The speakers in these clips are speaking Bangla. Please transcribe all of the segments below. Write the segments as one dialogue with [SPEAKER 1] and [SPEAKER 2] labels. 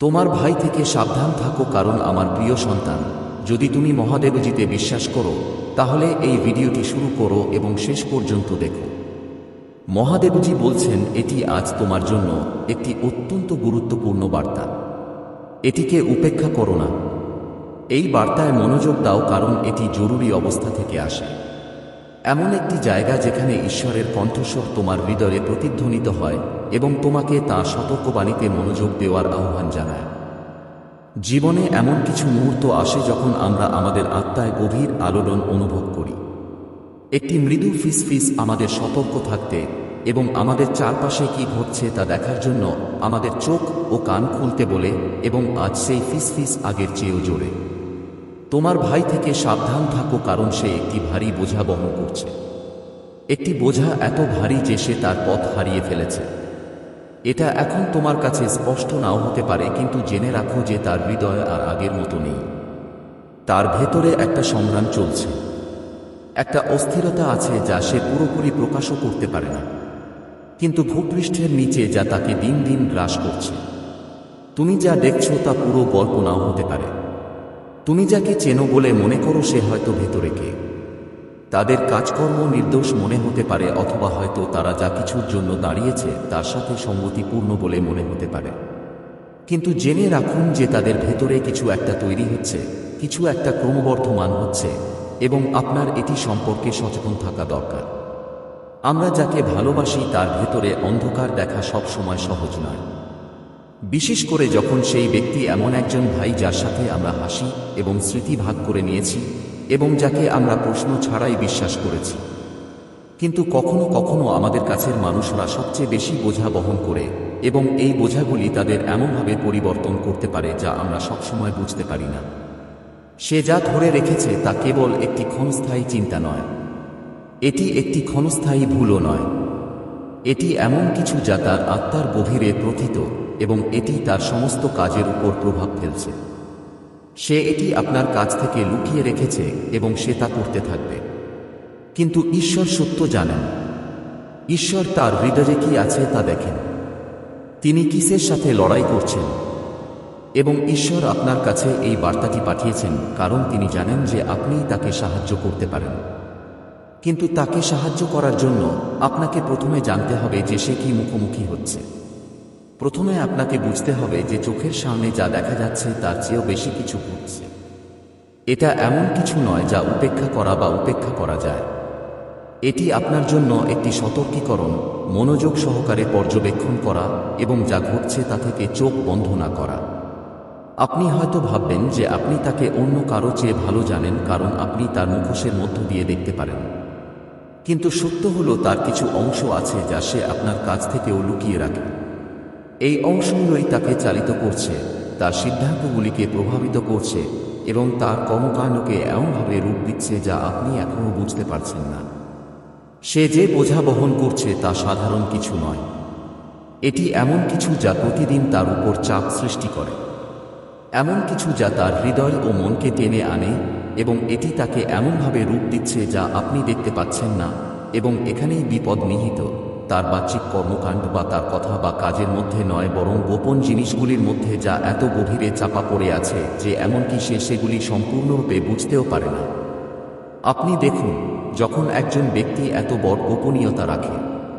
[SPEAKER 1] তোমার ভাই থেকে সাবধান থাকো কারণ আমার প্রিয় সন্তান, যদি তুমি মহাদেবজিতে বিশ্বাস করো, তাহলে এই ভিডিওটি শুরু করো এবং শেষ পর্যন্ত দেখো। মহাদেবজি বলছেন, এটি আজ তোমার জন্য একটি অত্যন্ত গুরুত্বপূর্ণ বার্তা। এটিকে উপেক্ষা করো না। এই বার্তায় মনোযোগ দাও কারণ এটি জরুরি অবস্থা থেকে আসে। এমন একটি জায়গা যেখানে ঈশ্বরের কণ্ঠস্বর তোমার হৃদয়ে প্রতিধ্বনিত হয় এবং তোমাকে তা সতর্কবাণীতে মনোযোগ দেওয়ার আহ্বান জানায়। জীবনে এমন কিছু মুহূর্ত আসে যখন আমরা আমাদের আত্মায় গভীর আলোড়ন অনুভব করি। একটি মৃদু ফিস ফিস আমাদের সতর্ক থাকতে এবং আমাদের চারপাশে কি ঘটছে তা দেখার জন্য আমাদের চোখ ও কান খুলতে বলে এবং আজ সেই ফিস ফিস আগের চেয়েও জোরে। তোমার ভাই থেকে সাবধান থাকো কারণ সে একটি ভারী বোঝা বহন করছে। একটি বোঝা এত ভারী যে সে তার পথ হারিয়ে ফেলেছে। এটা এখন তোমার কাছে স্পষ্ট নাও হতে পারে, কিন্তু জেনে রাখো যে তার হৃদয় আর আগের মতো নেই। তার ভেতরে একটা সংগ্রাম চলছে। একটা অস্থিরতা আছে যা সে পুরোপুরি প্রকাশও করতে পারে না। কিন্তু ভূপৃষ্ঠের নিচে যা তাকে দিন দিন গ্রাস করছে। তুমি যা দেখছ তা পুরো গল্প নাও হতে পারে। তুমি যাকে চেনো বলে মনে করো সে হয়তো ভেতরে কে। তাদের কাজকর্ম নির্দোষ মনে হতে পারে অথবা হয়তো তারা যা কিছুর জন্য দাঁড়িয়েছে তার সাথে সঙ্গতিপূর্ণ বলে মনে হতে পারে। কিন্তু জেনে রাখুন যে তাদের ভেতরে কিছু একটা তৈরি হচ্ছে, কিছু একটা ক্রমবর্ধমান হচ্ছে, এবং আপনার এটি সম্পর্কে সচেতন থাকা দরকার। আমরা যাকে ভালোবাসি তার ভেতরে অন্ধকার দেখা সব সময় সহজ নয়। বিশেষ করে যখন সেই ব্যক্তি এমন একজন ভাই যার সাথে আমরা হাসি এবং স্মৃতি ভাগ করে নিয়েছি এবং যাকে আমরা প্রশ্ন ছাড়াই বিশ্বাস করেছি। কিন্তু কখনো কখনো আমাদের কাছের মানুষরা সবচেয়ে বেশি বোঝা বহন করে এবং এই বোঝাগুলি তাদের এমনভাবে পরিবর্তন করতে পারে যা আমরা সবসময় বুঝতে পারি না। সে যা ধরে রেখেছে তা কেবল একটি ক্ষণস্থায়ী চিন্তা নয়। এটি একটি ক্ষণস্থায়ী ভুলও নয়। এটি এমন কিছু যা তার আত্মার গভীরে প্রথিত এবং এটি তার সমস্ত কাজের উপর প্রভাব ফেলছে। সে এটি আপনার কাছ থেকে লুকিয়ে রেখেছে এবং সে তা করতে থাকবে। কিন্তু ঈশ্বর সত্য জানেন। ঈশ্বর তার হৃদয়ে কি আছে তা দেখেন। তিনি কিসের সাথে লড়াই করছেন? এবং ঈশ্বর আপনার কাছে এই বার্তাটি পাঠিয়েছেন, কারণ তিনি জানেন যে আপনি তাকে সাহায্য করতে পারেন। কিন্তু তাকে সাহায্য করার জন্য আপনাকে প্রথমে জানতে হবে যে সে কি মুখোমুখি হচ্ছে। প্রথমে আপনাকে বুঝতে হবে যে চোখের সামনে যা দেখা যাচ্ছে, তার চেয়েও বেশি কিছু ঘটছে। এটা এমন কিছু নয় যা উপেক্ষা করা বা উপেক্ষা করা যায়। এটি আপনার জন্য একটি সতর্কীকরণ, মনোযোগ সহকারে পর্যবেক্ষণ করা এবং যা ঘটছে তা থেকে চোখ বন্ধ না করা। আপনি হয়তো ভাববেন যে আপনি তাকে অন্য কারও চেয়ে ভালো জানেন কারণ আপনি তার মুখোশের মধ্য দিয়ে দেখতে পারেন। কিন্তু সত্য হলো তার কিছু অংশ আছে যা সে আপনার কাছ থেকেও লুকিয়ে রাখে। এই অংশগুলোই তাকে চালিত করছে, তার সিদ্ধান্তগুলিকে প্রভাবিত করছে এবং তার কর্মকাণ্ডকে এমনভাবে রূপ দিচ্ছে যা আপনি এখনও বুঝতে পারছেন না। সে যে বোঝা বহন করছে তা সাধারণ কিছু নয়। এটি এমন কিছু যা প্রতিদিন তার উপর চাপ সৃষ্টি করে। এমন কিছু যা তার হৃদয় ও মনকে টেনে আনে এবং এটি তাকে এমনভাবে রূপ দিচ্ছে যা আপনি দেখতে পাচ্ছেন না এবং এখানেই বিপদ নিহিত। তার বাহ্যিক কর্মকাণ্ড বা তার কথা বা কাজের মধ্যে নয়, বরং গোপন জিনিসগুলির মধ্যে যা এত গভীরে চাপা পড়ে আছে, যে এমনকি সে সেগুলি সম্পূর্ণরূপে বুঝতেও পারে না। আপনি দেখুন, যখন একজন ব্যক্তি এত বড় গোপনীয়তা রাখে,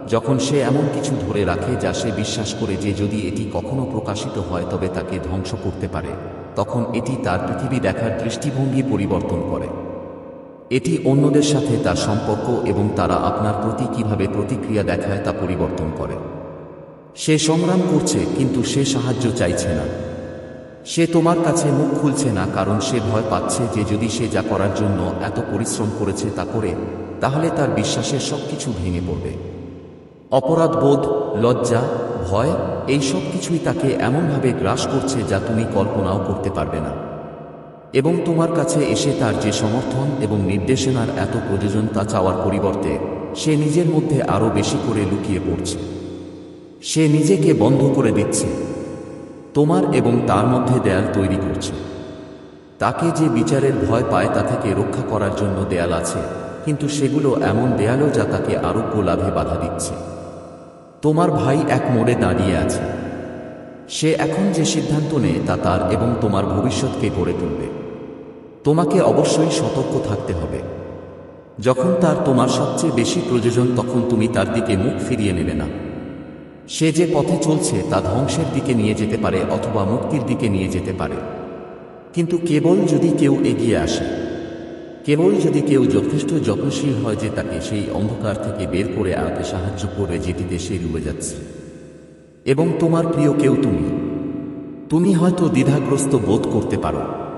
[SPEAKER 1] যখন সে এমন কিছু ধরে রাখে যা সে বিশ্বাস করে যে যদি এটি কখনো প্রকাশিত হয় তবে তাকে ধ্বংস করতে পারে, তখন এটি তার পৃথিবী দেখার দৃষ্টিভঙ্গি পরিবর্তন করে। এটি অন্যদের সাথে তার সম্পর্ক এবং তারা আপনার প্রতি কীভাবে প্রতিক্রিয়া দেখায় তা পরিবর্তন করে। সে সংগ্রাম করছে, কিন্তু সে সাহায্য চাইছে না। সে তোমার কাছে মুখ খুলছে না, কারণ সে ভয় পাচ্ছে যে যদি সে যা করার জন্য এত পরিশ্রম করেছে তা করে, তাহলে তার বিশ্বাসের সব কিছু ভেঙে পড়বে। অপরাধবোধ লজ্জা, ভয়, এই সব কিছুই তাকে এমনভাবে গ্রাস করছে যা তুমি কল্পনাও করতে পারবে না। এবং তোমার কাছে এসে তার যে সমর্থন এবং নির্দেশনার এত প্রয়োজন তা চাওয়ার পরিবর্তে সে নিজের মধ্যে আরও বেশি করে লুকিয়ে পড়ছে। সে নিজেকে বন্ধ করে দিচ্ছে। তোমার এবং তার মধ্যে দেয়াল তৈরি করছে। তাকে যে বিচারের ভয় পায় তা থেকে রক্ষা করার জন্য দেয়াল আছে, কিন্তু সেগুলো এমন দেয়ালও যা তাকে আরোগ্য লাভে বাধা দিচ্ছে। তোমার ভাই এক মোড়ে দাঁড়িয়ে আছে। সে এখন যে সিদ্ধান্ত নেয় তা তার এবং তোমার ভবিষ্যৎকে গড়ে তুলবে। তোমাকে অবশ্যই সতর্ক থাকতে হবে। যখন তার তোমার সবচেয়ে বেশি প্রয়োজন, তখন তুমি তার দিকে মুখ ফিরিয়ে নেবে না। সে যে পথে চলছে, তা ধ্বংসের দিকে নিয়ে যেতে পারে অথবা মুক্তির দিকে নিয়ে যেতে পারে। কিন্তু কেবল যদি কেউ এগিয়ে আসে, কেবল যদি কেউ যথেষ্ট যত্নশীল হয় যে তাকে সেই অন্ধকার থেকে বের করে আনতে সাহায্য করে যেটিতে সে ডুবে যাচ্ছে। এবং তোমার প্রিয় কেউ তুমি তুমি হয়তো দ্বিধাগ্রস্ত বোধ করতে পারো।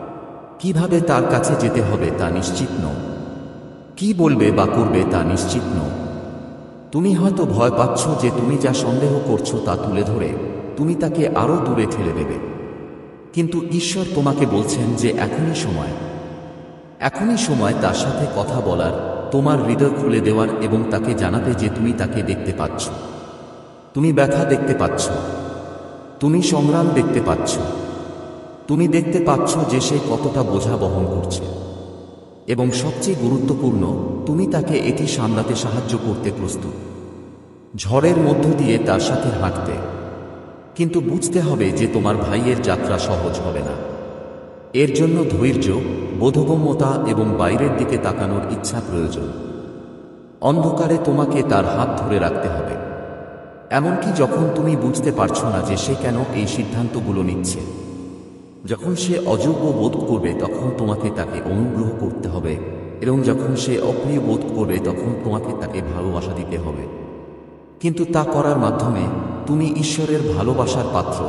[SPEAKER 1] কীভাবে তার কাছে যেতে হবে তা নিশ্চিত নও। কি বলবে বা করবে তা নিশ্চিত নও। তুমি হয়তো ভয় পাচ্ছ যে তুমি যা সন্দেহ করছ তা তুলে ধরে, তুমি তাকে আরও দূরে ঠেলে দেবে। কিন্তু ঈশ্বর তোমাকে বলছেন যে এখনই সময়। এখনই সময় তার সাথে কথা বলার, তোমার হৃদয় খুলে দেওয়ার এবং তাকে জানাতে যে তুমি তাকে দেখতে পাচ্ছ। তুমি ব্যথা দেখতে পাচ্ছ। তুমি সংগ্রাম দেখতে পাচ্ছ। তুমি দেখতে পাচ্ছ যে সে কতটা বোঝা বহন করছে। এবং সবচেয়ে গুরুত্বপূর্ণ, তুমি তাকে এটি সামলাতে সাহায্য করতে প্রস্তুত। ঝড়ের মধ্য দিয়ে তার সাথে হাঁটতে। কিন্তু বুঝতে হবে যে তোমার ভাইয়ের যাত্রা সহজ হবে না। এর জন্য ধৈর্য, বোধগম্যতা এবং বাইরের দিকে তাকানোর ইচ্ছা প্রয়োজন। অন্ধকারে তোমাকে তার হাত ধরে রাখতে হবে। এমনকি যখন তুমি বুঝতে পারছ না যে সে কেন এই সিদ্ধান্তগুলো নিচ্ছে। যখন সে অযোগ্য বোধ করবে, তখন তোমাকে তাকে অনুগ্রহ করতে হবে। এবং যখন সে অপ্রিয় বোধ করবে, তখন তোমাকে তাকে ভালোবাসা দিতে হবে। কিন্তু তা করার মাধ্যমে তুমি ঈশ্বরের ভালোবাসার পাত্র।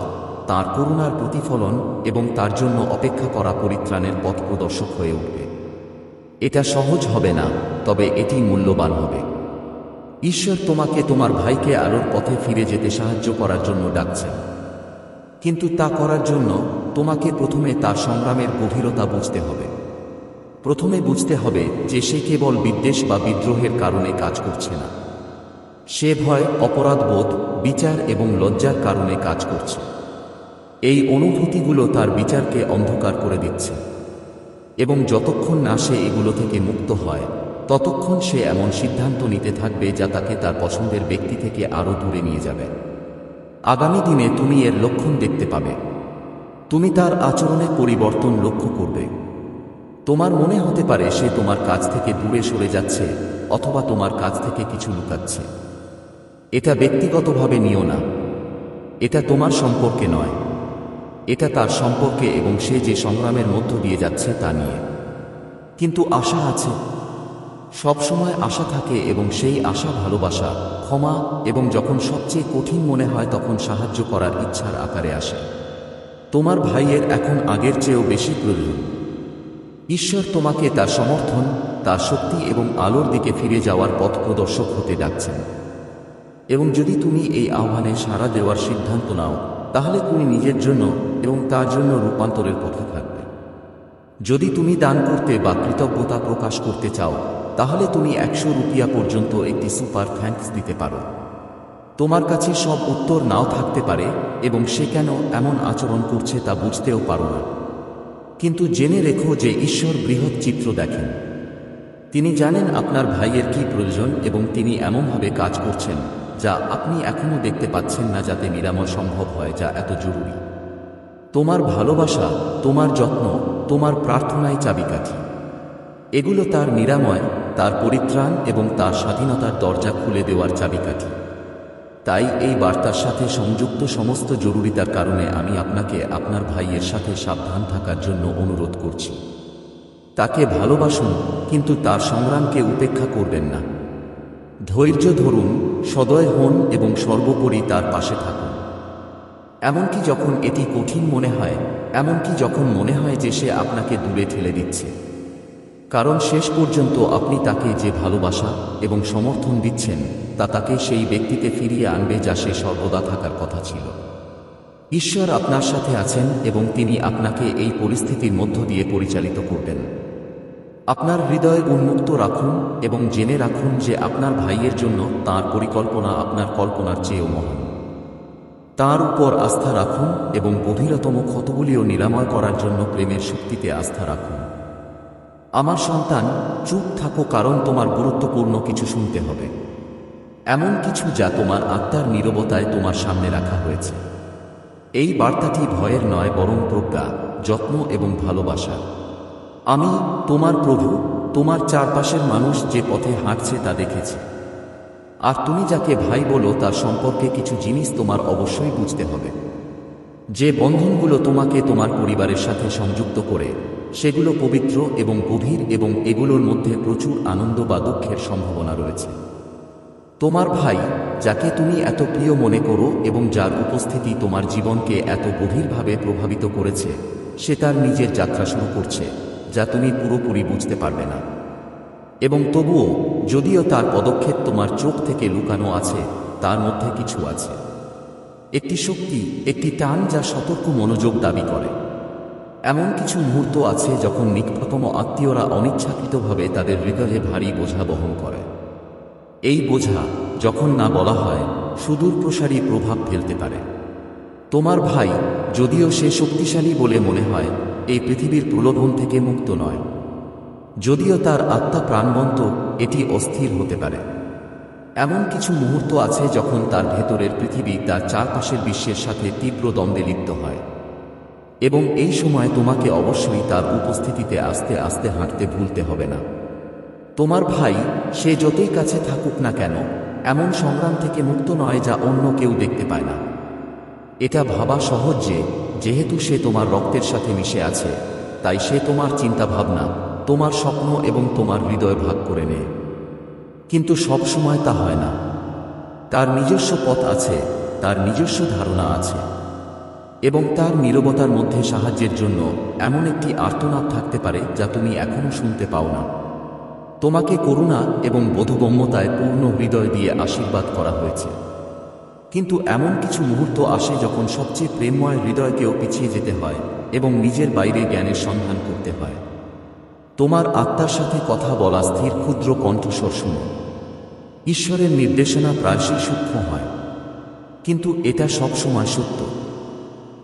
[SPEAKER 1] তার করুণার প্রতিফলন এবং তার জন্য অপেক্ষা করা পরিত্রাণের পথ প্রদর্শক হয়ে উঠবে। এটা সহজ হবে না, তবে এটি মূল্যবান হবে। ঈশ্বর তোমাকে তোমার ভাইকে আলোর পথে ফিরে যেতে সাহায্য করার জন্য ডাকছেন। কিন্তু তা করার জন্য তোমাকে প্রথমে তার সংগ্রামের গভীরতা বুঝতে হবে। প্রথমে বুঝতে হবে যে সে কেবল বিদ্বেষ বা বিদ্রোহের কারণে কাজ করছে না। সে ভয় অপরাধবোধ বিচার এবং লজ্জার কারণে কাজ করছে। এই অনুভূতিগুলো তার বিচারকে অন্ধকার করে দিচ্ছে। এবং যতক্ষণ না সে এগুলো থেকে মুক্ত হয়, ততক্ষণ সে এমন সিদ্ধান্ত নিতে থাকবে যা তাকে তার পছন্দের ব্যক্তি থেকে আরও দূরে নিয়ে যাবে। আগামী দিনে তুমি এর লক্ষণ দেখতে পাবে। তুমি তার আচরণে পরিবর্তন লক্ষ্য করবে। তোমার মনে হতে পারে সে তোমার কাছ থেকে দূরে সরে যাচ্ছে অথবা তোমার কাছ থেকে কিছু লুকাচ্ছে। এটা ব্যক্তিগতভাবে নিও না। এটা তোমার সম্পর্কে নয়। এটা তার সম্পর্কে এবং সে যে সংগ্রামের মধ্য দিয়ে যাচ্ছে তা নিয়ে। কিন্তু আশা আছে সবসময় আশা থাকে এবং সেই আশা ভালোবাসা, ক্ষমা এবং যখন সবচেয়ে কঠিন মনে হয় তখন সাহায্য করার ইচ্ছার আকারে আসে। তোমার ভাইয়ের এখন আগের চেয়েও বেশি প্রয়োজন ঈশ্বর তোমাকে তার সমর্থন, তার শক্তি এবং আলোর দিকে ফিরে যাওয়ার পথ প্রদর্শক হতে ডাকছেন। এবং যদি তুমি এই আহ্বানে সাড়া দেওয়ার সিদ্ধান্ত নাও, তাহলে তুমি নিজের জন্য এবং তার জন্য রূপান্তরের পথে যদি তুমি দান করতে বা কৃতজ্ঞতা প্রকাশ করতে চাও, তাহলে তুমি একশো রুপিয়া পর্যন্ত একটি সুপার থ্যাঙ্কস দিতে পারো। তোমার কাছে সব উত্তর নাও থাকতে পারে এবং সে কেন এমন আচরণ করছে তা বুঝতেও পারো না। কিন্তু জেনে রেখো যে ঈশ্বর বৃহৎ চিত্র দেখেন। তিনি জানেন আপনার ভাইয়ের কি প্রয়োজন এবং তিনি এমনভাবে কাজ করছেন, যা আপনি এখনও দেখতে পাচ্ছেন না যাতে নিরাময় সম্ভব হয়, যা এত জরুরি। তোমার ভালোবাসা, তোমার যত্ন, তোমার প্রার্থনায় চাবিকাঠি। এগুলো তার নিরাময়, তার পরিত্রাণ এবং তার স্বাধীনতার দরজা খুলে দেওয়ার চাবিকাঠি। তাই এই বার্তার সাথে সংযুক্ত সমস্ত জরুরিতার কারণে আমি আপনাকে আপনার ভাইয়ের সাথে সাবধান থাকার জন্য অনুরোধ করছি। তাকে ভালোবাসুন, কিন্তু তার সংগ্রামকে উপেক্ষা করবেন না। ধৈর্য ধরুন, সদয় হন এবং সর্বোপরি তার পাশে থাকুন। এমনকি যখন এটি কঠিন মনে হয়, এমনকি যখন মনে হয় যে সে আপনাকে দূরে ঠেলে দিচ্ছে। কারণ শেষ পর্যন্ত আপনি তাকে যে ভালোবাসা এবং সমর্থন দিচ্ছেন, তা তাকে সেই ব্যক্তিতে ফিরিয়ে আনবে যা সে সর্বদা থাকার কথা ছিল। ঈশ্বর আপনার সাথে আছেন এবং তিনি আপনাকে এই পরিস্থিতির মধ্য দিয়ে পরিচালিত করবেন। আপনার হৃদয় উন্মুক্ত রাখুন এবং জেনে রাখুন যে আপনার ভাইয়ের জন্য তার পরিকল্পনা আপনার কল্পনার চেয়েও মহান। তার উপর আস্থা রাখুন এবং গভীরতম ক্ষতগুলিও নিরাময় করার জন্য প্রেমের শক্তিতে আস্থা রাখুন। আমার সন্তান, চুপ থাকো কারণ তোমার গুরুত্বপূর্ণ কিছু শুনতে হবে। এমন কিছু যা তোমার আত্মার নীরবতায় তোমার সামনে রাখা হয়েছে। এই বার্তাটি ভয়ের নয়, বরং প্রজ্ঞা, যত্ন এবং ভালোবাসা। আমি, তোমার প্রভু, তোমার চারপাশের মানুষ যে পথে হাঁটছে তা দেখেছে। আর তুমি যাকে ভাই বলো, তার সম্পর্কে কিছু জিনিস তোমার অবশ্যই বুঝতে হবে। যে বন্ধনগুলো তোমাকে তোমার পরিবারের সাথে সংযুক্ত করে, সেগুলো পবিত্র এবং গভীর এবং এগুলোর মধ্যে প্রচুর আনন্দ বা দুঃখের সম্ভাবনা রয়েছে। তোমার ভাই, যাকে তুমি এত প্রিয় মনে করো এবং যার উপস্থিতি তোমার জীবনকে এত গভীরভাবে প্রভাবিত করেছে, সে তার নিজের যাত্রা শুরু করছে, যা তুমি পুরোপুরি বুঝতে পারবে না। এবং তবুও, যদিও তার পদক্ষেপ তোমার চোখ থেকে লুকানো আছে, তার মধ্যে কিছু আছে। একটি শক্তি, একটি টান যা সতর্ক মনোযোগ দাবি করে। এমন কিছু মুহূর্ত আছে যখন নিকটতম আত্মীয়রা অনিচ্ছাকৃতভাবে তাদের হৃদয়ে ভারী বোঝা বহন করে। এই বোঝা, যখন না বলা হয়, সুদূর প্রসারী প্রভাব ফেলতে পারে। তোমার ভাই, যদিও সে শক্তিশালী বলে মনে হয়, এই পৃথিবীর প্রলোভন থেকে মুক্ত নয়। যদিও তার আত্মা প্রাণবন্ত, এটি অস্থির হতে পারে। এমন কিছু মুহূর্ত আছে যখন তার ভেতরের পৃথিবী তার চারপাশের বিশ্বের সাথে তীব্র দ্বন্দ্বে লিপ্ত হয়। এবং এই সময় তোমাকে অবশ্যই তার উপস্থিতিতে আস্তে আস্তে হাঁটতে ভুলতে হবে না। তোমার ভাই, সে যতই কাছে থাকুক না কেন, এমন সংগ্রাম থেকে মুক্ত নয় যা অন্য কেউ দেখতে পায় না। এটা ভাবা সহজ যে, যেহেতু সে তোমার রক্তের সাথে মিশে আছে, তাই সে তোমার চিন্তাভাবনা তোমার স্বপ্ন এবং তোমার হৃদয় ভাগ করে নেয় কিন্তু সব সময় তা হয় না। তার নিজস্ব পথ আছে, তার নিজস্ব ধারণা আছে। এবং তার নীরবতার মধ্যে সাহায্যের জন্য এমন একটি আর্তনাদ থাকতে পারে যা তুমি এখনও শুনতে পাও না। তোমাকে করুণা এবং বোধগম্যতায় পূর্ণ হৃদয় দিয়ে আশীর্বাদ করা হয়েছে। কিন্তু এমন কিছু মুহূর্ত আসে যখন সবচেয়ে প্রেমময় হৃদয়কেও পিছিয়ে যেতে হয় এবং নিজের বাইরে জ্ঞানের সন্ধান করতে হয়। তোমার আত্মার সাথে কথা বলা স্থির ক্ষুদ্র কণ্ঠস্বর শুনো। ঈশ্বরের নির্দেশনা প্রায়শই সূক্ষ্ম হয়, কিন্তু এটা সবসময় সত্য।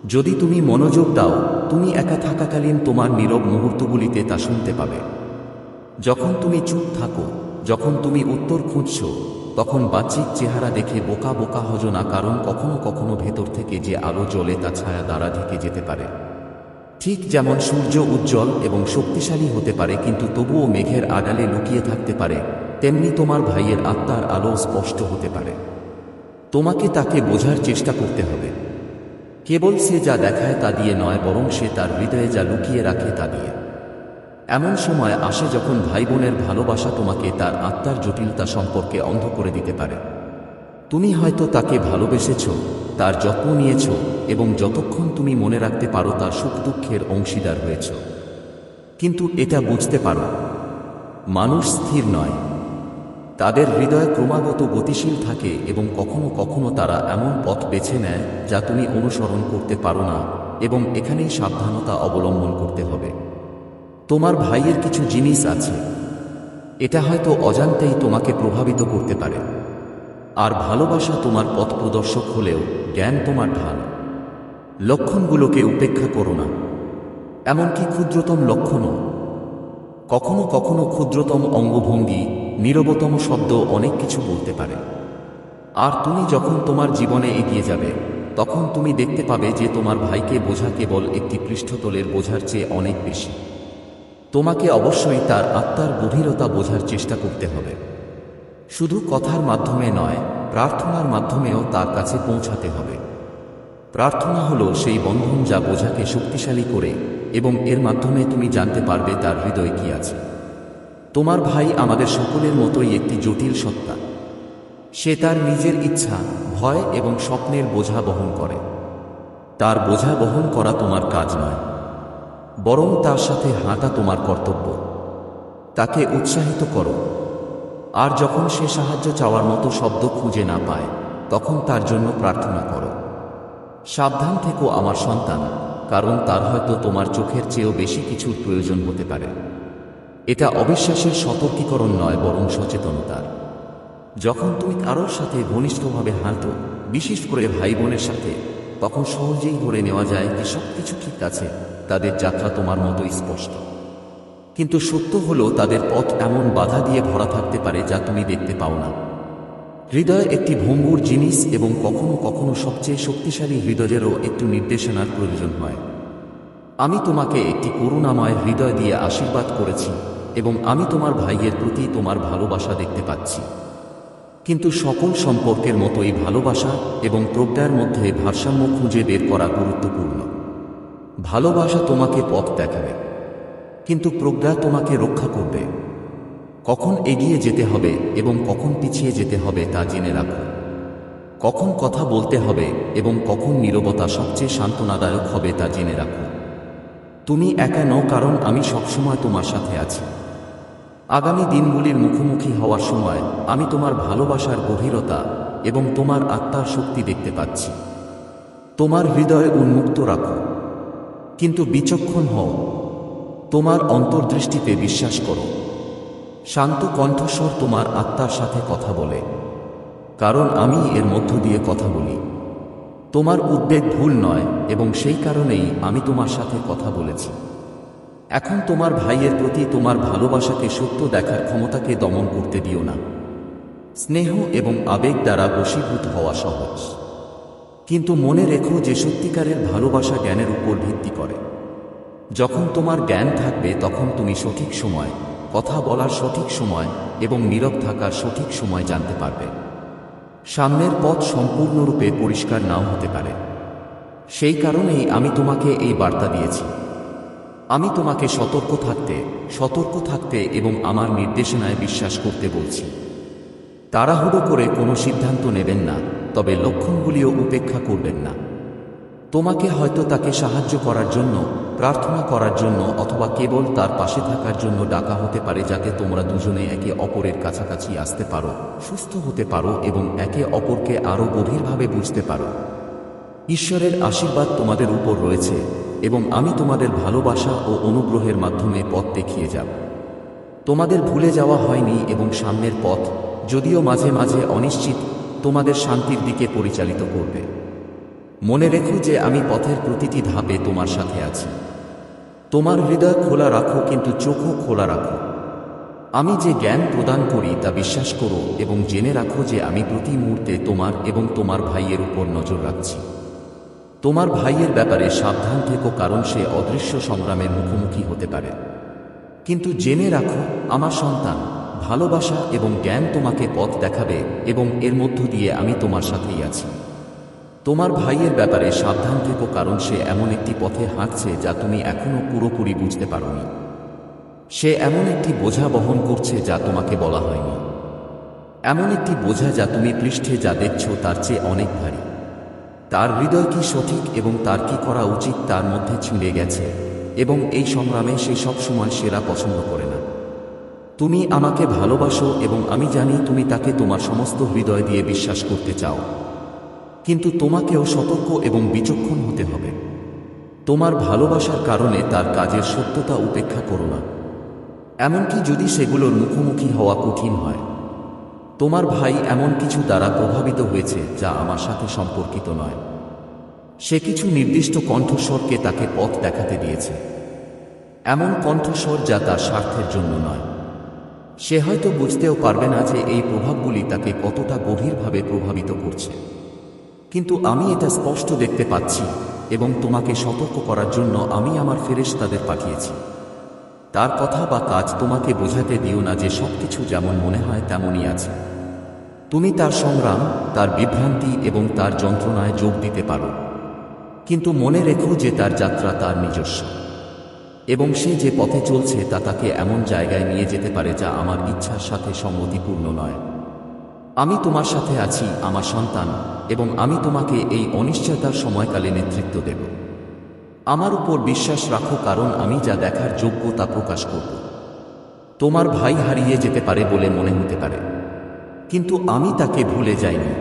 [SPEAKER 1] যদি তুমি মনোযোগ দাও, তুমি একা থাকাকালীন তোমার নীরব মুহূর্তগুলিতে তা শুনতে পাবে। যখন তুমি চুপ থাকো, যখন তুমি উত্তর খুঁজছ, তখন বাহ্যিক চেহারা দেখে বোকা বোকা হজ না কারণ কখনো কখনো ভেতর থেকে যে আলো জ্বলে তা ছায়া দ্বারা ঢেকে যেতে পারে। ঠিক যেমন সূর্য উজ্জ্বল এবং শক্তিশালী হতে পারে, কিন্তু তবুও মেঘের আড়ালে লুকিয়ে থাকতে পারে, তেমনি তোমার ভাইয়ের আত্মার আলো স্পষ্ট হতে পারে। তোমাকে তাকে বোঝার চেষ্টা করতে হবে। কেবল সে যা দেখায় তা দিয়ে নয়, বরং সে তার হৃদয়ে যা লুকিয়ে রাখে তা দিয়ে। এমন সময় আসে যখন ভাই বোনের ভালোবাসা তোমাকে তার আত্মার জটিলতা সম্পর্কে অন্ধ করে দিতে পারে। তুমি হয়তো তাকে ভালোবেসেছ, তার যত্ন নিয়েছ এবং যতক্ষণ তুমি মনে রাখতে পারো তার সুখ দুঃখের অংশীদার হয়েছ। কিন্তু এটা বুঝতে পারো, মানুষ স্থির নয়। তাদের হৃদয় ক্রমাগত গতিশীল থাকে এবং কখনো কখনো তারা এমন পথ বেছে নেয় যা তুমি অনুসরণ করতে পারো না এবং এখানেই সাবধানতা অবলম্বন করতে হবে। তোমার ভাইয়ের কিছু জিনিস আছে, এটা হয়তো অজান্তেই তোমাকে প্রভাবিত করতে পারে। আর ভালোবাসা তোমার পথ প্রদর্শক হলেও জ্ঞান তোমার ঢাল। লক্ষণগুলোকে উপেক্ষা করো না। এমনকি ক্ষুদ্রতম লক্ষণও। কখনো কখনো ক্ষুদ্রতম অঙ্গভঙ্গি, নিরবতম শব্দ অনেক কিছু বলতে পারে। আর তুমি যখন তোমার জীবনে এগিয়ে যাবে, তখন তুমি দেখতে পাবে যে তোমার ভাইকে বোঝা কেবল একটি পৃষ্ঠতলের বোঝার চেয়ে অনেক বেশি। তোমাকে অবশ্যই তার আত্মার গভীরতা বোঝার চেষ্টা করতে হবে। শুধু কথার মাধ্যমে নয়, প্রার্থনার মাধ্যমেও তার কাছে পৌঁছাতে হবে। প্রার্থনা হলো সেই বন্ধন যা বোঝাকে শক্তিশালী করে এবং এর মাধ্যমে তুমি জানতে পারবে তার হৃদয় কি আছে। তোমার ভাই আমাদের সকলের মতোই একটি জটিল সত্তা। সে তার নিজের ইচ্ছা, ভয় এবং স্বপ্নের বোঝা বহন করে। তার বোঝা বহন করা তোমার কাজ নয়। বরং তার সাথে হাঁটা তোমার কর্তব্য। তাকে উৎসাহিত করো। আর যখন সে সাহায্য চাওয়ার মতো শব্দ খুঁজে না পায়, তখন তার জন্য প্রার্থনা করো। সাবধান থেকো আমার সন্তান, কারণ তার হয়তো তোমার চোখের চেয়েও বেশি কিছুর প্রয়োজন হতে পারে। এটা অবিশ্বাসের সতর্কীকরণ নয়, বরং সচেতনতার। যখন তুমি কারোর সাথে ঘনিষ্ঠভাবে হাঁটো, বিশেষ করে ভাই বোনের সাথে, তখন সহজেই ধরে নেওয়া যায় যে সব কিছু ঠিক আছে, তাদের যাত্রা তোমার মতো স্পষ্ট। কিন্তু সত্য হলো, তাদের পথ এমন বাধা দিয়ে ভরা থাকতে পারে যা তুমি দেখতে পাও না। হৃদয় একটি ভঙ্গুর জিনিস এবং কখনো কখনো সবচেয়ে শক্তিশালী হৃদয়েরও একটু নির্দেশনার প্রয়োজন হয়। আমি তোমাকে একটি করুণাময় হৃদয় দিয়ে আশীর্বাদ করেছি এবং আমি তোমার ভাইয়ের প্রতি তোমার ভালোবাসা দেখতে পাচ্ছি। কিন্তু সকল সম্পর্কের মতোই ভালোবাসা এবং প্রজ্ঞার মধ্যে ভারসাম্য খুঁজে বের করা গুরুত্বপূর্ণ। ভালোবাসা তোমাকে পথ দেখাবে। কিন্তু প্রজ্ঞা তোমাকে রক্ষা করবে। কখন এগিয়ে যেতে হবে এবং কখন পিছিয়ে যেতে হবে তা জেনে রাখো। কখন কথা বলতে হবে এবং কখন নীরবতা সবচেয়ে সান্ত্বনাদায়ক হবে তা জেনে রাখো। তুমি একা নও, কারণ আমি সবসময় তোমার সাথে আছি। আগামী দিনগুলির মুখোমুখি হওয়ার সময় আমি তোমার ভালোবাসার গভীরতা এবং তোমার আত্মার শক্তি দেখতে পাচ্ছি। তোমার হৃদয় উন্মুক্ত রাখো। কিন্তু বিচক্ষণ হও তোমার অন্তর্দৃষ্টিতে বিশ্বাস করো। শান্ত কণ্ঠস্বর তোমার আত্মার সাথে কথা বলে। কারণ আমি এর মধ্য দিয়ে কথা বলি। তোমার উদ্বেগ ভুল নয় এবং সেই কারণেই আমি তোমার সাথে কথা বলেছি। এখন তোমার ভাইয়ের প্রতি তোমার ভালোবাসাকে সত্য দেখার ক্ষমতাকে দমন করতে দিও না। স্নেহ এবং আবেগ দ্বারা বশীভূত হওয়া সহজ। কিন্তু মনে রেখো যে সত্যিকারের ভালোবাসা জ্ঞানের উপর ভিত্তি করে। যখন তোমার জ্ঞান থাকবে, তখন তুমি সঠিক সময়, কথা বলার সঠিক সময় এবং নীরব থাকার সঠিক সময় জানতে পারবে। সামনের পথ সম্পূর্ণরূপে পরিষ্কার নাও হতে পারে। সেই কারণেই আমি তোমাকে এই বার্তা দিয়েছি। আমি তোমাকে সতর্ক থাকতে সতর্ক থাকতে এবং আমার নির্দেশনায় বিশ্বাস করতে বলছি। তাড়াহুড়ো করে কোনো সিদ্ধান্ত নেবেন না, তবে লক্ষণগুলিও উপেক্ষা করবেন না। তোমাকে হয়তো তাকে সাহায্য করার জন্য, প্রার্থনা করার জন্য অথবা কেবল তার পাশে থাকার জন্য ডাকা হতে পারে যাতে তোমরা দুজনে একে অপরের কাছাকাছি আসতে পারো, সুস্থ হতে পারো এবং একে অপরকে আরও গভীরভাবে বুঝতে পারো। ঈশ্বরের আশীর্বাদ তোমাদের উপর রয়েছে এবং আমি তোমাদের ভালোবাসা ও অনুগ্রহের মাধ্যমে পথ দেখিয়ে যাব। তোমাদের ভুলে যাওয়া হয়নি এবং সামনের পথ, যদিও মাঝে মাঝে অনিশ্চিত, তোমাদের শান্তির দিকে পরিচালিত করবে। মনে রেখো যে আমি পথের প্রতিটি ধাপে তোমার সাথে আছি। তোমার হৃদয় খোলা রাখো, কিন্তু চোখও খোলা রাখো। আমি যে জ্ঞান প্রদান করি, তা বিশ্বাস করো এবং জেনে রাখো যে আমি প্রতি মুহূর্তে তোমার এবং তোমার ভাইয়ের উপর নজর রাখছি। তোমার ভাইয়ের ব্যাপারে সাবধান থেকো, কারণ সে অদৃশ্য সংগ্রামের মুখোমুখি হতে পারে। কিন্তু জেনে রাখো, আমার সন্তান, ভালোবাসা এবং জ্ঞান তোমাকে পথ দেখাবে এবং এর মধ্য দিয়ে আমি তোমার সাথেই আছি। তোমার ভাইয়ের ব্যাপারে সাবধান থেকো কারণ সে এমন একটি পথে হাঁটছে যা তুমি এখনও পুরোপুরি বুঝতে পারোনি। সে এমন একটি বোঝা বহন করছে যা তোমাকে বলা হয়নি। এমন একটি বোঝা যা তুমি পৃষ্ঠে যা দেখছ তার চেয়ে অনেক ভারী। তার হৃদয় কি সঠিক এবং তার কি করা উচিত তার মধ্যে ছিঁড়ে গেছে, এবং এই সংগ্রামে সে সবসময় সেরা পছন্দ করে না। তুমি আমাকে ভালোবাসো এবং আমি জানি তুমি তাকে তোমার সমস্ত হৃদয় দিয়ে বিশ্বাস করতে চাও। কিন্তু তোমাকেও সতর্ক এবং বিচক্ষণ হতে হবে। তোমার ভালোবাসার কারণে তার কাজের সত্যতা উপেক্ষা করো না। এমনকি যদি সেগুলোর মুখোমুখি হওয়া কঠিন হয়, তোমার ভাই এমন কিছু দ্বারা প্রভাবিত হয়েছে যা আমার সাথে সম্পর্কিত নয়। সে কিছু নির্দিষ্ট কণ্ঠস্বরকে তাকে পথ দেখাতে দিয়েছে। এমন কণ্ঠস্বর যা তার স্বার্থের জন্য নয়। সে হয়তো বুঝতেও পারবে না যে এই প্রভাবগুলি তাকে কতটা গভীরভাবে প্রভাবিত করছে। কিন্তু আমি এটা স্পষ্ট দেখতে পাচ্ছি এবং তোমাকে সতর্ক করার জন্য আমি আমার ফেরেশ তাদের পাঠিয়েছি। তার কথা বা কাজ তোমাকে বোঝাতে দিও না যে সবকিছু যেমন মনে হয় তেমনই আছে। তুমি তার সংগ্রাম, তার বিভ্রান্তি এবং তার যন্ত্রণায় যোগ দিতে পারো। কিন্তু মনে রেখো যে তার যাত্রা তার নিজস্ব। এবং সে যে পথে চলছে তা তাকে এমন জায়গায় নিয়ে যেতে পারে যা আমার ইচ্ছার সাথে সম্মতিপূর্ণ নয়। আমি তোমার সাথে আছি, আমার সন্তান, এবং আমি তোমাকে এই অনিশ্চয়তার সময়কালে নেতৃত্ব দেব। আমার উপর বিশ্বাস রাখো, কারণ আমি যা দেখার যোগ্য তা প্রকাশ করব। তোমার ভাই হারিয়ে যেতে পারে বলে মনে হতে পারে, কিন্তু আমি তাকে ভুলে যাইনি।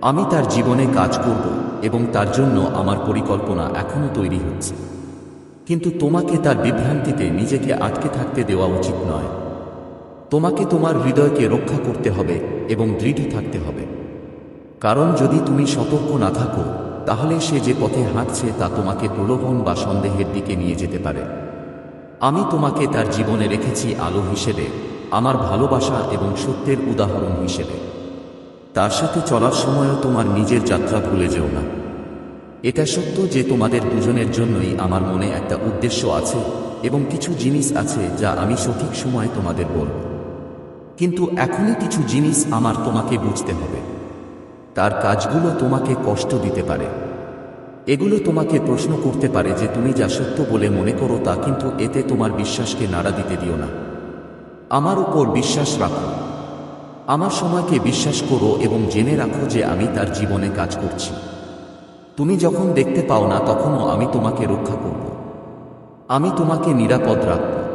[SPEAKER 1] আমি তার জীবনে কাজ করব, এবং তার জন্য আমার পরিকল্পনা এখনও তৈরি হচ্ছে। কিন্তু তোমাকে তার বিভ্রান্তিতে নিজেকে আটকে থাকতে দেওয়া উচিত নয়। তোমাকে তোমার হৃদয়কে রক্ষা করতে হবে এবং দৃঢ় থাকতে হবে। কারণ যদি তুমি সতর্ক না থাকো, তাহলে সে যে পথে হাঁটছে তা তোমাকে প্রলোভন বা সন্দেহের দিকে নিয়ে যেতে পারে। আমি তোমাকে তার জীবনে রেখেছি আলো হিসেবে, আমার ভালোবাসা এবং সত্যের উদাহরণ হিসেবে। তার সাথে চলার সময়ও তোমার নিজের যাত্রা ভুলে যেও না। এটা সত্য যে তোমাদের দুজনের জন্যই আমার মনে একটা উদ্দেশ্য আছে এবং কিছু জিনিস আছে যা আমি সঠিক সময়ে তোমাদের বলব। কিন্তু এখনই কিছু জিনিস আমার তোমাকে বুঝতে হবে। তার কাজগুলো তোমাকে কষ্ট দিতে পারে। এগুলো তোমাকে প্রশ্ন করতে পারে যে তুমি যা সত্য বলে মনে করো তা কিন্তু এতে তোমার বিশ্বাসকে নাড়া দিতে দিও না। আমার উপর বিশ্বাস রাখো। আমার সময়কে বিশ্বাস করো এবং জেনে রাখো যে আমি তার জীবনে কাজ করছি। তুমি যখন দেখতে পাও না তখনও আমি তোমাকে রক্ষা করব। আমি তোমাকে নিরাপদ রাখব।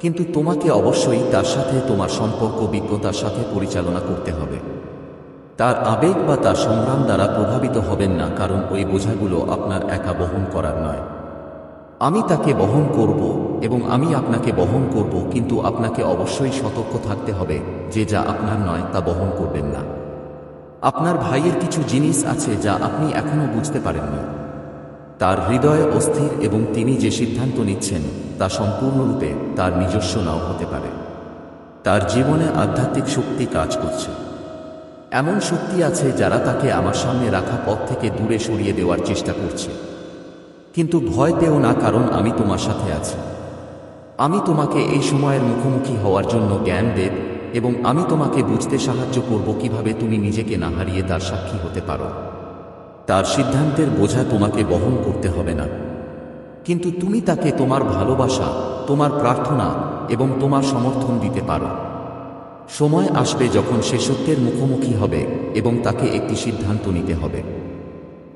[SPEAKER 1] কিন্তু তোমাকে অবশ্যই তার সাথে তোমার সম্পর্ক, বিজ্ঞতার সাথে পরিচালনা করতে হবে। তার আবেগ বা তার সংগ্রাম দ্বারা প্রভাবিত হবেন না, কারণ ওই বোঝাগুলো আপনার একা বহন করার নয়। আমি তাকে বহন করব এবং আমি আপনাকে বহন করব, কিন্তু আপনাকে অবশ্যই সতর্ক থাকতে হবে যে যা আপনার নয় তা বহন করবেন না। আপনার ভাইয়ের কিছু জিনিস আছে যা আপনি এখনও বুঝতে পারেননি। তার হৃদয় অস্থির এবং তিনি যে সিদ্ধান্ত নিচ্ছেন তা সম্পূর্ণরূপে তার নিজস্ব নাও হতে পারে। তার জীবনে আধ্যাত্মিক শক্তি কাজ করছে। এমন শক্তি আছে যারা তাকে আমার সামনে রাখা পথ থেকে দূরে সরিয়ে দেওয়ার চেষ্টা করছে। কিন্তু ভয় পেও না কারণ আমি তোমার সাথে আছি। আমি তোমাকে এই সময়ের মুখোমুখি হওয়ার জন্য জ্ঞান দেব এবং আমি তোমাকে বুঝতে সাহায্য করব কীভাবে তুমি নিজেকে না হারিয়ে তার সাক্ষী হতে পারো। তার সিদ্ধান্তের বোঝা তোমাকে বহন করতে হবে না। কিন্তু তুমি তাকে তোমার ভালোবাসা, তোমার প্রার্থনা এবং তোমার সমর্থন দিতে পারো। সময় আসবে যখন সে সত্যের মুখোমুখি হবে এবং তাকে একটি সিদ্ধান্ত নিতে হবে।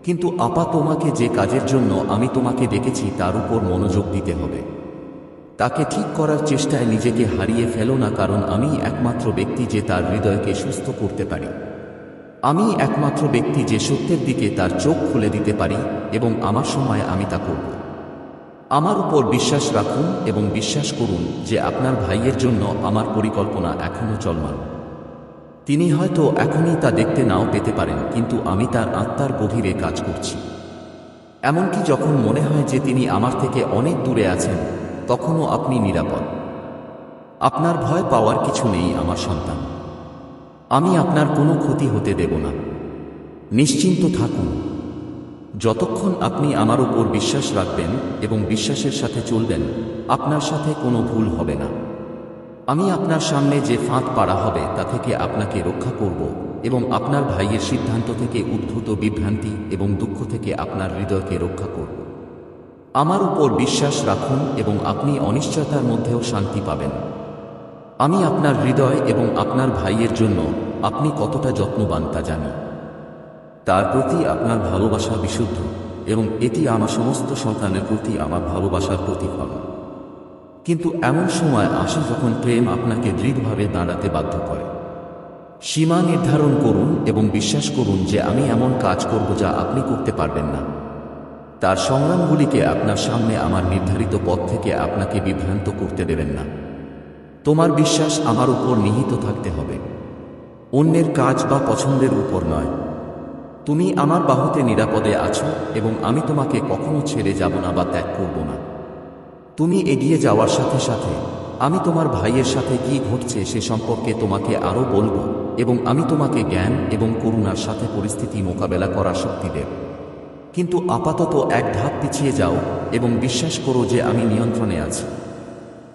[SPEAKER 1] কিন্তু আপা তোমাকে যে কাজের জন্য আমি তোমাকে ডেকেছি তার উপর মনোযোগ দিতে হবে। তাকে ঠিক করার চেষ্টায় নিজেকে হারিয়ে ফেলো না কারণ আমি একমাত্র ব্যক্তি যে তার হৃদয়কে সুস্থ করতে পারি। আমি একমাত্র ব্যক্তি যে সত্যের দিকে তার চোখ খুলে দিতে পারি এবং আমার সময় আমি তা করব। আমার উপর বিশ্বাস রাখুন এবং বিশ্বাস করুন যে আপনার ভাইয়ের জন্য আমার পরিকল্পনা এখনও চলমান। তিনি হয়তো এখনই তা দেখতে নাও পেতে পারেন, কিন্তু আমি তার আত্মার গভীরে কাজ করছি। এমনকি যখন মনে হয় যে তিনি আমার থেকে অনেক দূরে আছেন, তখনও আপনি নিরাপদ। আপনার ভয় পাওয়ার কিছু নেই, আমার সন্তান। আমি আপনার কোনো ক্ষতি হতে দেব না। নিশ্চিন্ত থাকুন। যতক্ষণ আপনি আমার উপর বিশ্বাস রাখবেন এবং বিশ্বাসের সাথে চলবেন, আপনার সাথে কোনো ভুল হবে না। আমি আপনার সামনে যে ফাঁদ পাড়া হবে, তা থেকে আপনাকে রক্ষা করব এবং আপনার ভাইয়ের সিদ্ধান্ত থেকে উদ্ভূত বিভ্রান্তি এবং দুঃখ থেকে আপনার হৃদয়কে রক্ষা করব। আমার উপর বিশ্বাস রাখুন এবং আপনি অনিশ্চয়তার মধ্যেও শান্তি পাবেন। আমি আপনার হৃদয় এবং আপনার ভাইয়ের জন্য আপনি কতটা যত্নবান তা জানি। তার প্রতি আপনার ভালোবাসা বিশুদ্ধ, এবং এটি আমার সমস্ত সন্তানের প্রতি আমার ভালোবাসার প্রতিফল। কিন্তু এমন সময় আসে যখন প্রেম আপনাকে দৃঢ়ভাবে দাঁড়াতে বাধ্য করে। সীমা নির্ধারণ করুন এবং বিশ্বাস করুন যে আমি এমন কাজ করব যা আপনি করতে পারবেন না। তার সংগ্রামগুলিকে আপনার সামনে আমার নির্ধারিত পথ থেকে আপনাকে বিভ্রান্ত করতে দেবেন না। তোমার বিশ্বাস আমার উপর নিহিত থাকতে হবে। অন্যের কাজ বা পছন্দের উপর নয়। তুমি আমার বাহুতে নিরাপদে আছো এবং আমি তোমাকে কখনো ছেড়ে যাব না বা ত্যাগ করব না। তুমি এগিয়ে যাওয়ার সাথে সাথে আমি তোমার ভাইয়ের সাথে কি ঘটছে সে সম্পর্কে তোমাকে আরও বলব এবং আমি তোমাকে জ্ঞান এবং করুণার সাথে পরিস্থিতি মোকাবেলা করার শক্তি দেব। কিন্তু আপাতত এক ধাপ পিছিয়ে যাও এবং বিশ্বাস করো যে আমি নিয়ন্ত্রণে আছি।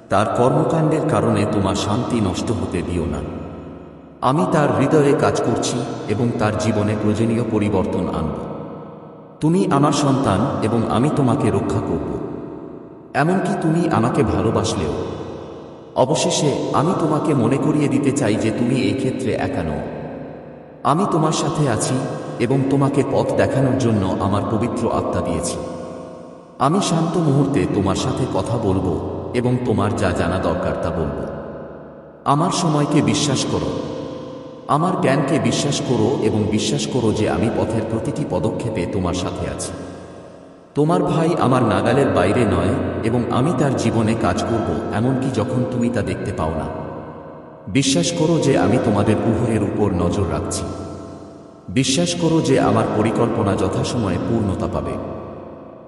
[SPEAKER 1] তার কর্মকাণ্ডের কারণে তোমার শান্তি নষ্ট হতে দিও না। আমি তার হৃদয়ে কাজ করছি এবং তার জীবনে প্রয়োজনীয় পরিবর্তন আনব। তুমি আমার সন্তান এবং আমি তোমাকে রক্ষা করব। এমনকি তুমি আমাকে ভালোবাসলেও। অবশেষে আমি তোমাকে মনে করিয়ে দিতে চাই যে তুমি এই ক্ষেত্রে একা নও। আমি তোমার সাথে আছি এবং তোমাকে পথ দেখানোর জন্য আমার পবিত্র আত্মা দিয়েছি। আমি শান্ত মুহূর্তে তোমার সাথে কথা বলব এবং তোমার যা জানা দরকার তা বলব। আমার সময়কে বিশ্বাস করো। আমার জ্ঞানকে বিশ্বাস করো এবং বিশ্বাস করো যে আমি পথের প্রতিটি পদক্ষেপে তোমার সাথে আছি। তোমার ভাই আমার নাগালের বাইরে নয় এবং আমি তার জীবনে কাজ করব এমনকি যখন তুমি তা দেখতে পাও না। বিশ্বাস করো যে আমি তোমাদের উভয়ের উপর নজর রাখছি। বিশ্বাস করো যে আমার পরিকল্পনা যথাসময়ে পূর্ণতা পাবে।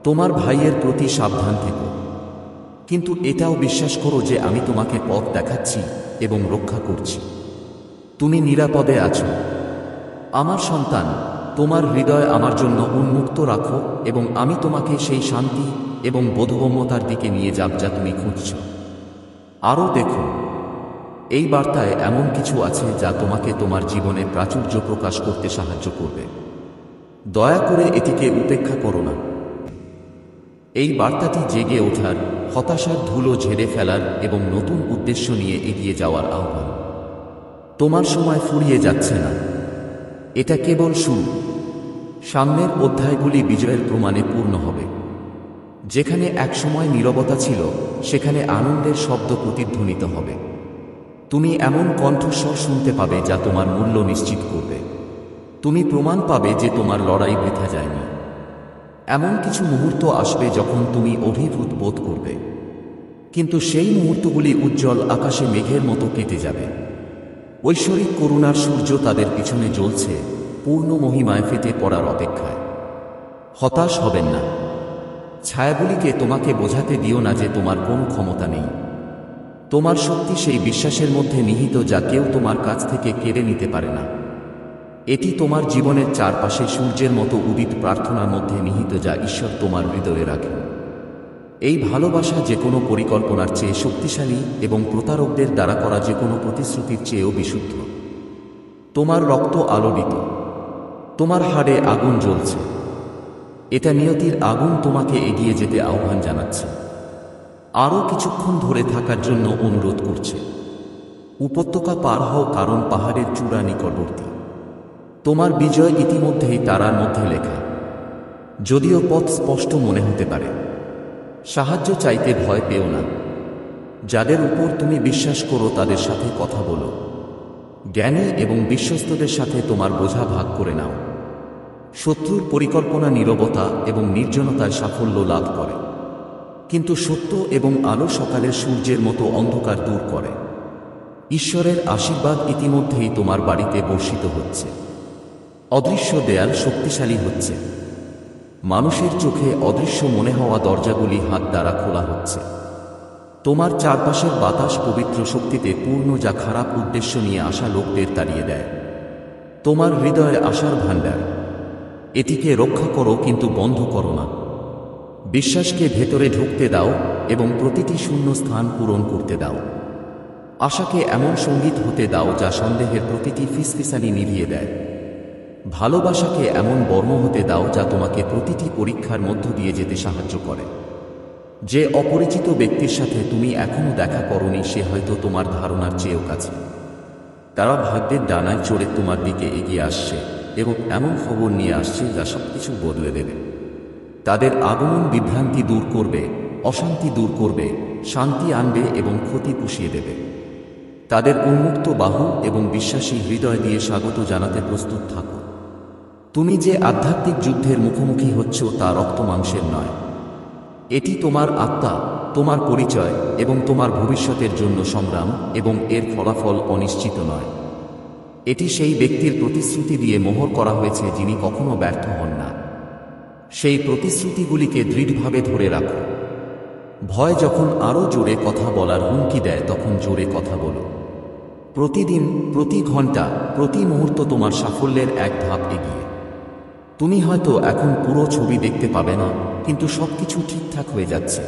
[SPEAKER 1] তোমার ভাইয়ের প্রতি সাবধান থেকো। কিন্তু এটাও বিশ্বাস করো যে আমি তোমাকে পথ দেখাচ্ছি এবং রক্ষা করছি। তুমি নিরাপদে আছো। আমার সন্তান, তোমার হৃদয় আমার জন্য উন্মুক্ত রাখো এবং আমি তোমাকে সেই শান্তি এবং বোধগম্যতার দিকে নিয়ে যাব যা তুমি খুঁজছ। আরও দেখো, এই বার্তায় এমন কিছু আছে যা তোমাকে তোমার জীবনে প্রাচুর্য প্রকাশ করতে সাহায্য করবে। দয়া করে এটিকে উপেক্ষা করো না। এই বার্তাটি জেগে ওঠার, হতাশার ধুলো ঝেড়ে ফেলার এবং নতুন উদ্দেশ্য নিয়ে এগিয়ে যাওয়ার আহ্বান। তোমার সময় ফুরিয়ে যাচ্ছে না। এটা কেবল শুরু। সামনের অধ্যায়গুলি বিজয়ের প্রমাণে পূর্ণ হবে। যেখানে একসময় নীরবতা ছিল, সেখানে আনন্দের শব্দ প্রতিধ্বনিত হবে। তুমি এমন কণ্ঠস্বর শুনতে পাবে যা তোমার মূল্য নিশ্চিত করবে। তুমি প্রমাণ পাবে যে তোমার লড়াই বৃথা যায়নি। এমন কিছু মুহূর্ত আসবে যখন তুমি অভিভূত বোধ করবে। কিন্তু সেই মুহূর্তগুলি উজ্জ্বল আকাশে মেঘের মতো কেটে যাবে। ঐশ্বরিক করুণার সূর্য তাদের পিছনে জ্বলছে, পূর্ণ মহিমায় ফেটে পড়ার অপেক্ষায়। হতাশ হবেন না। ছায়াগুলিকে তোমাকে বোঝাতে দিও না যে তোমার কোন ক্ষমতা নেই। তোমার শক্তি সেই বিশ্বাসের মধ্যে নিহিত যা কেউ তোমার কাছ থেকে কেড়ে নিতে পারে না। এটি তোমার জীবনের চারপাশে সূর্যের মতো উদিত প্রার্থনার মধ্যে নিহিত যা ঈশ্বর তোমার হৃদয়ে রাখেন। এই ভালোবাসা যে কোনো পরিকল্পনার চেয়ে শক্তিশালী এবং প্রতারকদের দ্বারা করা যে কোনো প্রতিশ্রুতির চেয়েও বিশুদ্ধ। তোমার রক্ত আলোড়িত। তোমার হাড়ে আগুন জ্বলছে। এটা নিয়তির আগুন তোমাকে এগিয়ে যেতে আহ্বান জানাচ্ছে। আরও কিছুক্ষণ ধরে থাকার জন্য অনুরোধ করছে। উপত্যকা পার হও কারণ পাহাড়ের চূড়া নিকটবর্তী। তোমার বিজয় ইতিমধ্যেই তারার মধ্যে লেখা। যদিও পথ স্পষ্ট মনে হতে পারে। সাহায্য চাইতে ভয় পেও না। যাদের উপর তুমি বিশ্বাস করো, তাদের সাথে কথা বলো। জ্ঞানী এবং বিশ্বস্তদের সাথে তোমার বোঝা ভাগ করে নাও। শত্রুর পরিকল্পনা নীরবতা এবং নির্জনতায় সাফল্য লাভ করে। কিন্তু সত্য এবং আলো সকালের সূর্যের মতো অন্ধকার দূর করে। ঈশ্বরের আশীর্বাদ ইতিমধ্যেই তোমার বাড়িতে বর্ষিত হচ্ছে। অদৃশ্য দেয়াল শক্তিশালী হচ্ছে। মানুষের চোখে অদৃশ্য মনে হওয়া দরজাগুলি হাত দ্বারা খোলা হচ্ছে। তোমার চারপাশের বাতাস পবিত্র শক্তিতে পূর্ণ যা খারাপ উদ্দেশ্য নিয়ে আসা লোকদের তাড়িয়ে দেয়। তোমার হৃদয়ে আশার ভাণ্ডার। এটিকে রক্ষা করো কিন্তু বন্ধ করো না। বিশ্বাসকে ভেতরে ঢুকতে দাও এবং প্রতিটি শূন্য স্থান পূরণ করতে দাও। আশাকে এমন সংগীত হতে দাও যা সন্দেহের প্রতিটি ফিসফিসানি নিভিয়ে দেয়। ভালোবাসাকে এমন বর্ম হতে দাও যা তোমাকে প্রতিটি পরীক্ষার মধ্য দিয়ে যেতে সাহায্য করে। যে অপরিচিত ব্যক্তির সাথে তুমি এখনও দেখা করনি, সে হয়তো তোমার ধারণার চেয়েও কাছে। তারা ভাগ্যের ডানায় চড়ে তোমার দিকে এগিয়ে আসছে এবং এমন খবর নিয়ে আসছে যা সবকিছু বদলে দেবে। তাদের আগমন বিভ্রান্তি দূর করবে, অশান্তি দূর করবে, শান্তি আনবে এবং ক্ষতি পুষিয়ে দেবে। তাদের উন্মুক্ত বাহু এবং বিশ্বাসী হৃদয় দিয়ে স্বাগত জানাতে প্রস্তুত থাকো। তুমি যে আধ্যাত্মিক যুদ্ধের মুখোমুখি হচ্ছ তা রক্ত মাংসের নয়। এটি তোমার আত্মা, তোমার পরিচয় এবং তোমার ভবিষ্যতের জন্য সংগ্রাম এবং এর ফলাফল অনিশ্চিত নয়। এটি সেই ব্যক্তির প্রতিশ্রুতি দিয়ে মোহর করা হয়েছে যিনি কখনো ব্যর্থ হন না। সেই প্রতিশ্রুতিগুলিকে দৃঢ়ভাবে ধরে রাখো। ভয় যখন আরও জোরে কথা বলার হুমকি দেয়, তখন জোরে কথা বলো। প্রতিদিন, প্রতি ঘণ্টা প্রতি মুহূর্ত তোমার সাফল্যের এক ধাপ এগিয়ে। তুমি হয়তো এখন পুরো ছবি দেখতে পাবে না, কিন্তু সবকিছু ঠিকঠাক হয়ে যাচ্ছে।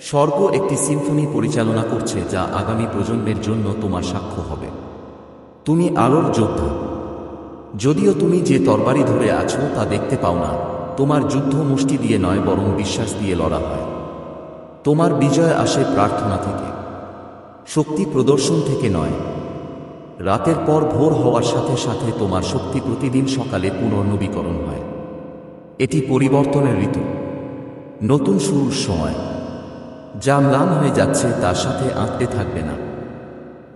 [SPEAKER 1] স্বর্গ একটি সিম্ফনি পরিচালনা করছে যা আগামী প্রজন্মের জন্য তোমার সাক্ষ্য হবে। তুমি আলোর যোদ্ধা। যদিও তুমি যে তরবারি ধরে আছো তা দেখতে পাও না, তোমার যুদ্ধ মুষ্টি দিয়ে নয়, বরং বিশ্বাস দিয়ে লড়া হয়। তোমার বিজয় আসে প্রার্থনা থেকে। শক্তি প্রদর্শন থেকে নয় রাতের পর ভোর হওয়ার সাথে সাথে তোমার শক্তি প্রতিদিন সকালে পুনর্নবীকরণ হয়। এটি পরিবর্তনের ঋতু। নতুন শুরুর সময়। যা ম্লান হয়ে যাচ্ছে তার সাথে আঁকতে থাকবে না।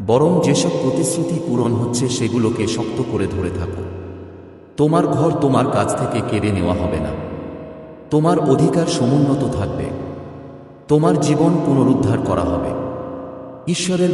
[SPEAKER 1] বরং যেসব প্রতিশ্রুতি পূরণ হচ্ছে সেগুলোকে শক্ত করে ধরে থাকো। তোমার ঘর তোমার কাছ থেকে কেড়ে নেওয়া হবে না। তোমার অধিকার সমুন্নত থাকবে। তোমার জীবন পুনরুদ্ধার করা হবে। ঈশ্বরের